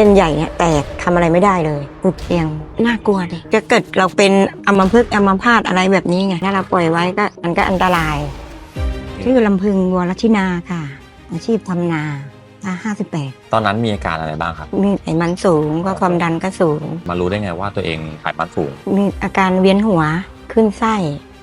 ส้นใหญ่เนี่ยแตกทำอะไรไม่ได้เลยปุดเตียงน่ากลัวดิจะเกิดเราเป็นอัมพฤกษ์อัมพาตอะไรแบบนี้ไงถ้าเราปล่อยไว้ก็มันก็อันตรายชื่อลำพึงวัวรัชินาค่ะ อาชีพทำนาอาห้าสิบแปดตอนนั้นมีอาการอะไรบ้างครับ มีไขมันสูงก็ความดันก็สูง มารู้ได้ไงว่าตัวเองไขมันสูง มีอาการเวียนหัวขึ้นไส้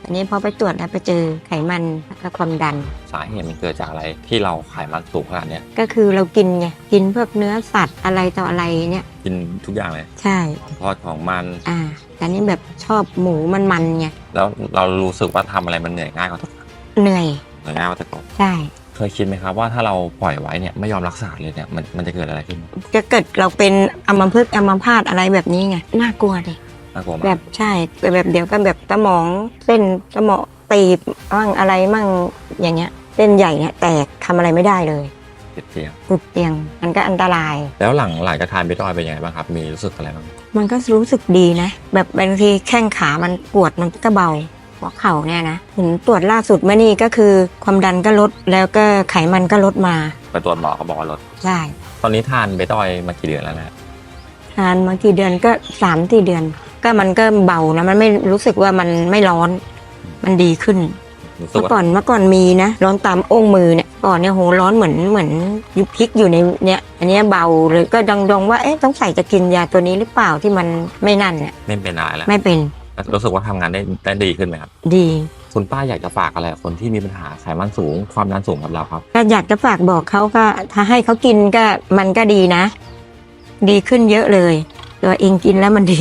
อันนี้พอไปตรวจแล้วไปเจอไขมันแล้วก็ความดัน สาเหตุมันเกิดจากอะไรที่เราไขมันสูงขนาดเนี้ยก็คือเรากินไงกินพวกเนื้อสัตว์อะไรต่ออะไรเนี่ยกินทุกอย่างเลยใช่ ทอดของมัน อ่าแต่นี่แบบชอบหมูมันมันๆไงแล้วเรารู้สึกว่าทำอะไรมันเหนื่อยง่ายกว่าแต่ก่อนเหนื่อยเหนื่อยง่ายกว่าแต่ก่อนใช่ เคยคิดไหมครับว่าถ้าเราปล่อยไว้เนี่ยไม่ยอมรักษาเลยเนี่ยมันมันจะเกิดอะไรขึ้น จะเกิดเราเป็นอัมพฤกษ์อัมพาตอะไรแบบนี้ไงน่ากลัวดิ น่ากลัวแบมากบใช่แบบเดียวกันแบบสมองเส้นสมองตีบมั่งอะไรมั่งอย่างเงี้ยเส้นใหญ่เนี่ยแตกทำอะไรไม่ได้เลยติดเตียงปุดเตียงมันก็อันตราย แล้วหลังหลังจากทานเบตอยเป็นยังไงบ้างครับ มีรู้สึกอะไรบ้างมันก็รู้สึกดีนะ แบบบางทีแข้งขามันปวดมันก็เบาหัวเข่าเนี่ยนะเห็นตรวจล่าสุดเมื่อนี่ก็คือความดันก็ลดแล้วก็ไขมันก็ลดมาไปตรวจหมอเขาบอกว่าลดใช่ตอนนี้ทานเบตอยมากี่เดือนแล้วนะทานมากี่เดือนก็สามสี่เดือน ก็มันก็เบานะมันไม่รู้สึกว่ามันไม่ร้อน มันดีขึ้น รู้สึกเมื่อว่าก่อนเมื่อก่อนมีนะ ร้อนตามองค์มือเนี่ยก่อนเนี่ยโหร้อนเหมือนเหมือนยุบพริกอยู่ในเนี่ยอันเนี้ยเบาเลยก็ดังดงว่าเอ๊ะต้องใส่จะกินยาตัวนี้หรือเปล่าที่มันไม่นั่นเนี่ยไม่เป็นอะไรแล้ว ไม่เป็นรู้สึกว่าทำงานได้ได้ดีขึ้นไหมครับ ดี คุณป้าอยากจะฝากอะไรกับคนที่มีปัญหาไขมันสูง ความดันสูงกับเราครับ ก็อยากจะฝากบอกเขาก็ถ้าให้เขากินก็มันก็ดีนะ ดีขึ้นเยอะเลย ตัวเองกินแล้วมันดี